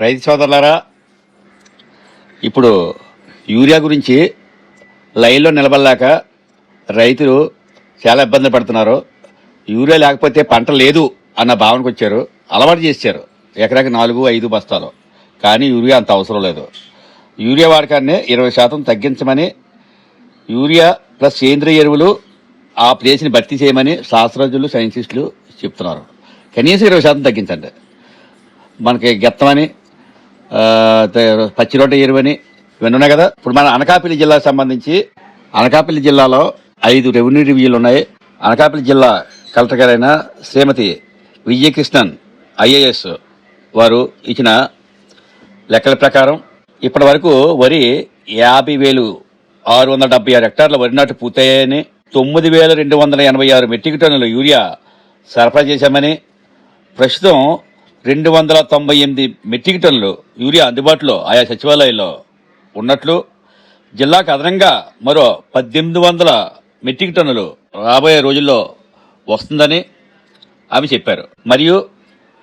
రైతు సోదరులారా ఇప్పుడు యూరియా గురించి లైన్లో నిలబడలేక రైతులు చాలా ఇబ్బంది పడుతున్నారు. యూరియా లేకపోతే పంట లేదు అన్న భావనకు వచ్చారు. అలవాటు చేశారు. ఎకరాకి నాలుగు ఐదు బస్తాలు. కానీ యూరియా అంత అవసరం లేదు. యూరియా వాడకాన్ని ఇరవై శాతం తగ్గించమని యూరియా ప్లస్ సేంద్రియ ఎరువులు ఆ ప్లేస్ని భర్తీ చేయమని శాస్త్రజ్ఞులు సైంటిస్టులు చెప్తున్నారు. కనీసం ఇరవై శాతం తగ్గించండి. మనకి గెత్తమని పచ్చి రొట్టె ఎరువని ఇవన్నీ ఉన్నాయి కదా. ఇప్పుడు మన అనకాపల్లి జిల్లాకు సంబంధించి అనకాపల్లి జిల్లాలో ఐదు రెవెన్యూ రివ్యూలు ఉన్నాయి. అనకాపల్లి జిల్లా కలెక్టర్ గారైన శ్రీమతి విజయకృష్ణన్ ఐఏఎస్ వారు ఇచ్చిన లెక్కల ప్రకారం ఇప్పటి వరకు వరి యాభై వేలు ఆరు వందల డెబ్బై ఆరు హెక్టార్ల వరి నాటు పూర్తయ్యాయని తొమ్మిది వేల రెండు వందల ఎనభై ఆరు మెట్రిక్ టన్నుల యూరియా సరఫరా చేశామని ప్రస్తుతం రెండు వందల తొంభై ఎనిమిది మెట్రిక్ టన్నులు యూరియా అందుబాటులో ఆయా సచివాలయాల్లో ఉన్నట్లు జిల్లాకు అదనంగా మరో పద్దెనిమిది వందల మెట్రిక్ టన్నులు రాబోయే రోజుల్లో వస్తుందని ఆమె చెప్పారు. మరియు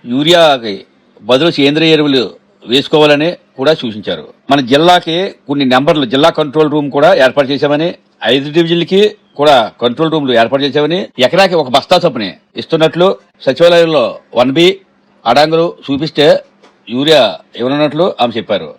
యూరియాకి బదులు సేంద్రియ ఎరువులు వేసుకోవాలని కూడా సూచించారు. మన జిల్లాకి కొన్ని నెంబర్లు జిల్లా కంట్రోల్ రూమ్ కూడా ఏర్పాటు చేశామని ఐదు డివిజన్లకి కూడా కంట్రోల్ రూమ్లు ఏర్పాటు చేశామని ఎకరాకి ఒక బస్తా చొప్పున ఇస్తున్నట్లు సచివాలయంలో వన్ బి అడాంగులు చూపిస్తే యూరియా ఇవ్వనున్నట్లు ఆమె చెప్పారు.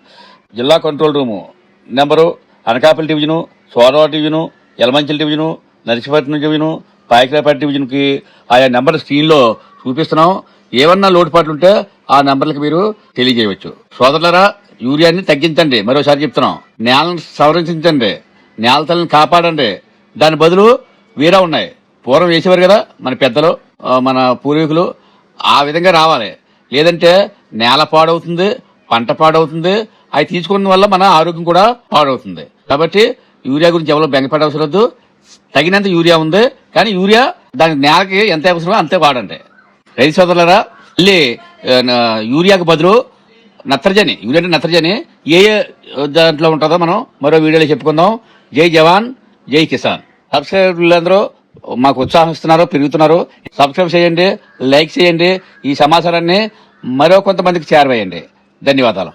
జిల్లా control room number Anakapalli division Sodavada division Yelamanchili division Narasimhapatnam division Payakaraopeta డివిజన్కి ఆయా నెంబర్ స్క్రీన్లో చూపిస్తున్నాం. ఏమన్నా లోటుపాట్లు ఉంటే ఆ నెంబర్లకు మీరు తెలియజేయవచ్చు. సోదరులరా యూరియాని తగ్గించండి. మరోసారి చెప్తున్నాం. నేలను సంరక్షించండి. నేల కాపాడండి. దాని బదులు వేరే ఉన్నాయి. పూర్వం వేసేవారు కదా మన పెద్దలు మన పూర్వీకులు. ఆ విధంగా రావాలి. లేదంటే నేల పాడవుతుంది పంట పాడవుతుంది. అవి తీసుకోవడం వల్ల మన ఆరోగ్యం కూడా పాడవుతుంది. కాబట్టి యూరియా గురించి ఎవరో బెంగపడే అవసరం వద్దు. తగినంత యూరియా ఉంది. కానీ యూరియా దాని నేలకి ఎంత అవసరమో అంతే వాడండి. రైతు సోదరులరా మళ్ళీ యూరియాకు బదులు నత్రజని. యూరియా అంటే నత్రజని. ఏ ఏ దాంట్లో ఉంటుందో మనం మరో వీడియోలో చెప్పుకుందాం. జై జవాన్ జై కిసాన్. సబ్స్క్రైబర్లందరూ మాకు ఉత్సాహిస్తున్నారు పెరుగుతున్నారు. సబ్స్క్రైబ్ చేయండి లైక్ చేయండి. ఈ సమాచారాన్ని మరో కొంతమందికి చేరవేయండి ధన్యవాదాలు.